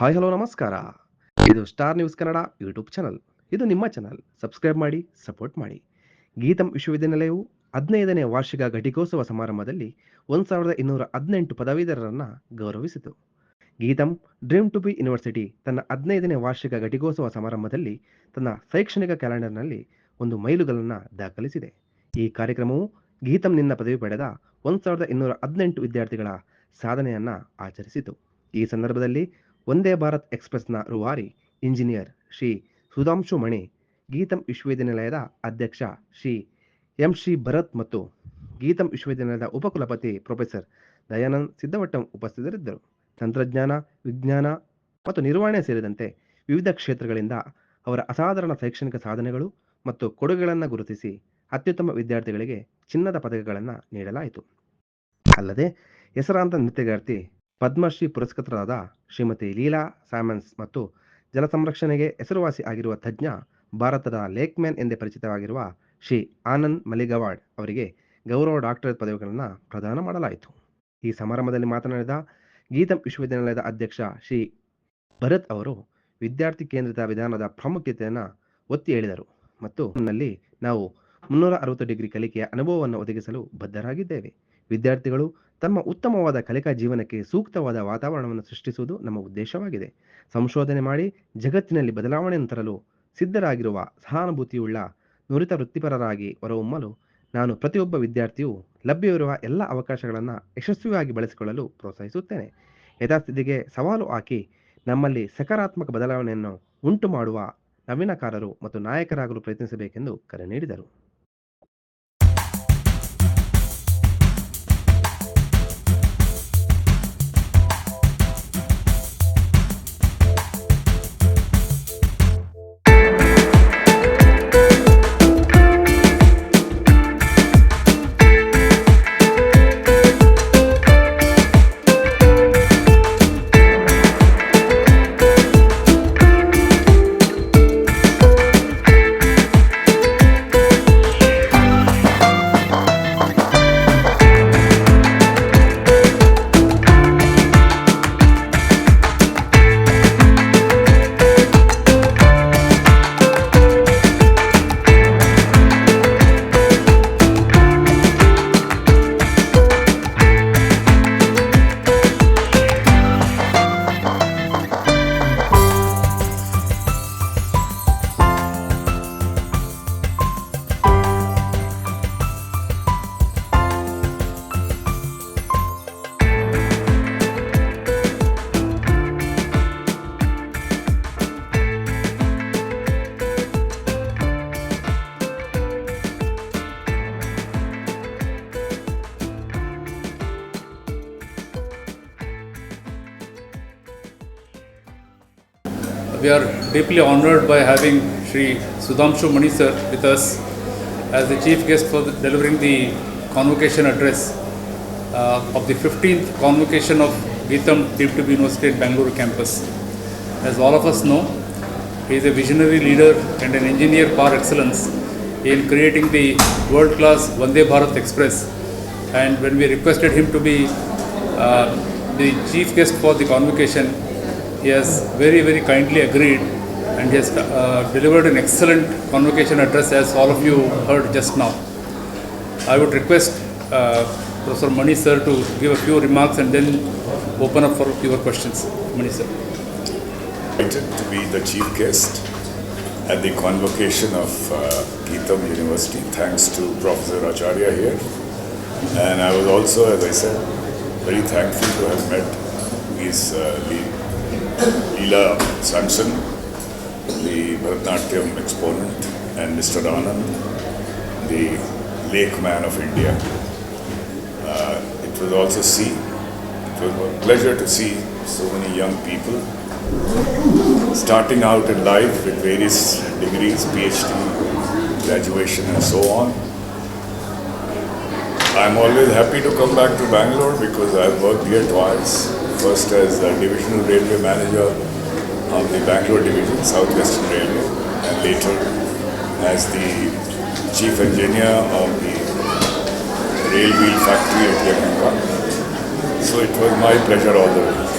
Hi, hello, ನಮಸ್ಕಾರ. ಇದು star news Kannada YouTube channel. ಇದು ನಿಮ್ಮ ಚಾನಲ್. ಸಬ್ಸ್ಕ್ರೈಬ್ ಮಾಡಿ, ಸಪೋರ್ಟ್ ಮಾಡಿ. ಗೀತಂ ವಿಶ್ವವಿದ್ಯಾನಿಲಯವು ಹದಿನೈದನೇ ವಾರ್ಷಿಕ ಘಟಿಕೋತ್ಸವ ಸಮಾರಂಭದಲ್ಲಿ ಒಂದು ಸಾವಿರದ ಇನ್ನೂರ ಹದಿನೆಂಟು ಪದವೀಧರರನ್ನು ಗೌರವಿಸಿತು. ಗೀತಂ ಡ್ರೀಮ್ ಟು ಬಿ ಯೂನಿವರ್ಸಿಟಿ ತನ್ನ ಹದಿನೈದನೇ ವಾರ್ಷಿಕ ಘಟಿಕೋತ್ಸವ ಸಮಾರಂಭದಲ್ಲಿ ತನ್ನ ಶೈಕ್ಷಣಿಕ ಕ್ಯಾಲೆಂಡರ್ನಲ್ಲಿ ಒಂದು ಮೈಲುಗಲ್ಲನ್ನು ದಾಖಲಿಸಿದೆ. ಈ ಕಾರ್ಯಕ್ರಮವು ಗೀತಂನಿಂದ ಪದವಿ ಪಡೆದ ಒಂದು ಸಾವಿರದ ಇನ್ನೂರ ಹದಿನೆಂಟು ವಿದ್ಯಾರ್ಥಿಗಳ ಸಾಧನೆಯನ್ನು ಆಚರಿಸಿತು. ಈ ಸಂದರ್ಭದಲ್ಲಿ ಒಂದೇ ಭಾರತ್ ಎಕ್ಸ್ಪ್ರೆಸ್ನ ರೂವಾರಿ ಇಂಜಿನಿಯರ್ ಶ್ರೀ ಸುಧಾಂಶು ಮಣಿ, ಗೀತಂ ವಿಶ್ವವಿದ್ಯಾನಿಲಯದ ಅಧ್ಯಕ್ಷ ಶ್ರೀ ಎಂ ಶ್ರೀ ಭರತ್ ಮತ್ತು ಗೀತಂ ವಿಶ್ವವಿದ್ಯಾನಿಲಯದ ಉಪಕುಲಪತಿ ಪ್ರೊಫೆಸರ್ ದಯಾನಂದ್ ಸಿದ್ದವಟ್ಟಂ ಉಪಸ್ಥಿತರಿದ್ದರು. ತಂತ್ರಜ್ಞಾನ, ವಿಜ್ಞಾನ ಮತ್ತು ನಿರ್ವಹಣೆ ಸೇರಿದಂತೆ ವಿವಿಧ ಕ್ಷೇತ್ರಗಳಿಂದ ಅವರ ಅಸಾಧಾರಣ ಶೈಕ್ಷಣಿಕ ಸಾಧನೆಗಳು ಮತ್ತು ಕೊಡುಗೆಗಳನ್ನು ಗುರುತಿಸಿ ಅತ್ಯುತ್ತಮ ವಿದ್ಯಾರ್ಥಿಗಳಿಗೆ ಚಿನ್ನದ ಪದಕಗಳನ್ನು ನೀಡಲಾಯಿತು. ಅಲ್ಲದೆ ಹೆಸರಾಂತ ನೃತ್ಯಗಾರ್ತಿ ಪದ್ಮಶ್ರೀ ಪುರಸ್ಕೃತರಾದ ಶ್ರೀಮತಿ ಲೀಲಾ ಸ್ಯಾಮನ್ಸ್ ಮತ್ತು ಜಲ ಸಂರಕ್ಷಣೆಗೆ ಹೆಸರುವಾಸಿ ಆಗಿರುವ ತಜ್ಞ ಭಾರತದ ಲೇಕ್ಮ್ಯಾನ್ ಎಂದೇ ಪರಿಚಿತವಾಗಿರುವ ಶ್ರೀ ಆನಂದ್ ಮಲಿಗವಾಡ್ ಅವರಿಗೆ ಗೌರವ ಡಾಕ್ಟರೇಟ್ ಪದವಿಗಳನ್ನು ಪ್ರದಾನ ಮಾಡಲಾಯಿತು. ಈ ಸಮಾರಂಭದಲ್ಲಿ ಮಾತನಾಡಿದ ಗೀತಂ ವಿಶ್ವವಿದ್ಯಾನಿಲಯದ ಅಧ್ಯಕ್ಷ ಶ್ರೀ ಭರತ್ ಅವರು ವಿದ್ಯಾರ್ಥಿ ಕೇಂದ್ರಿತ ವಿಧಾನದ ಪ್ರಾಮುಖ್ಯತೆಯನ್ನು ಒತ್ತಿ ಹೇಳಿದರು ಮತ್ತು ನಲ್ಲಿ ನಾವು ಮುನ್ನೂರ ಅರವತ್ತು ಡಿಗ್ರಿ ಕಲಿಕೆಯ ಅನುಭವವನ್ನು ಒದಗಿಸಲು ಬದ್ಧರಾಗಿದ್ದೇವೆ. ವಿದ್ಯಾರ್ಥಿಗಳು ತಮ್ಮ ಉತ್ತಮವಾದ ಕಲಿಕಾ ಜೀವನಕ್ಕೆ ಸೂಕ್ತವಾದ ವಾತಾವರಣವನ್ನು ಸೃಷ್ಟಿಸುವುದು ನಮ್ಮ ಉದ್ದೇಶವಾಗಿದೆ. ಸಂಶೋಧನೆ ಮಾಡಿ ಜಗತ್ತಿನಲ್ಲಿ ಬದಲಾವಣೆಯನ್ನು ತರಲು ಸಿದ್ಧರಾಗಿರುವ ಸಹಾನುಭೂತಿಯುಳ್ಳ ನುರಿತ ವೃತ್ತಿಪರರಾಗಿ ಹೊರಹೊಮ್ಮಲು ನಾನು ಪ್ರತಿಯೊಬ್ಬ ವಿದ್ಯಾರ್ಥಿಯು ಲಭ್ಯವಿರುವ ಎಲ್ಲ ಅವಕಾಶಗಳನ್ನು ಯಶಸ್ವಿಯಾಗಿ ಬಳಸಿಕೊಳ್ಳಲು ಪ್ರೋತ್ಸಾಹಿಸುತ್ತೇನೆ. ಯಥಾಸ್ಥಿತಿಗೆ ಸವಾಲು ಹಾಕಿ ನಮ್ಮಲ್ಲಿ ಸಕಾರಾತ್ಮಕ ಬದಲಾವಣೆಯನ್ನು ಉಂಟು ಮಾಡುವ ನವೀನಕಾರರು ಮತ್ತು ನಾಯಕರಾಗಲು ಪ್ರಯತ್ನಿಸಬೇಕೆಂದು ಕರೆ ನೀಡಿದರು. We are deeply honored by having Sri Sudhamshu Mani sir with us as the chief guest for the, delivering the convocation address uh, of the 15th convocation of Geetam Deep to University at Bangalore campus. As all of us know, he is a visionary leader and an engineer par excellence in creating the world-class Vande Bharat Express. And when we requested him to be uh, the chief guest for the convocation, he has very, very kindly agreed and he has uh, delivered an excellent convocation address as all of you heard just now. I would request uh, Professor Mani sir to give a few remarks and then open up for your questions. Mani sir. to be the chief guest at the convocation of uh, University. Thanks to Professor Acharya here. And I was also, as I said, very thankful to have met his Uh, Le- Leela Sampson, the Bharatanatyam exponent, and Mr. Anand, the lake man of India. Uh, it was also see, it was a pleasure to see so many young people starting out in life with various degrees, PhD, graduation, and so on. I'm always happy to come back to Bangalore because I've worked here twice. First as divisional railway manager of the Bangalore division, Southwestern Railway, and later as the chief engineer of the rail wheel factory at Yamanga. So it was my pleasure all the way.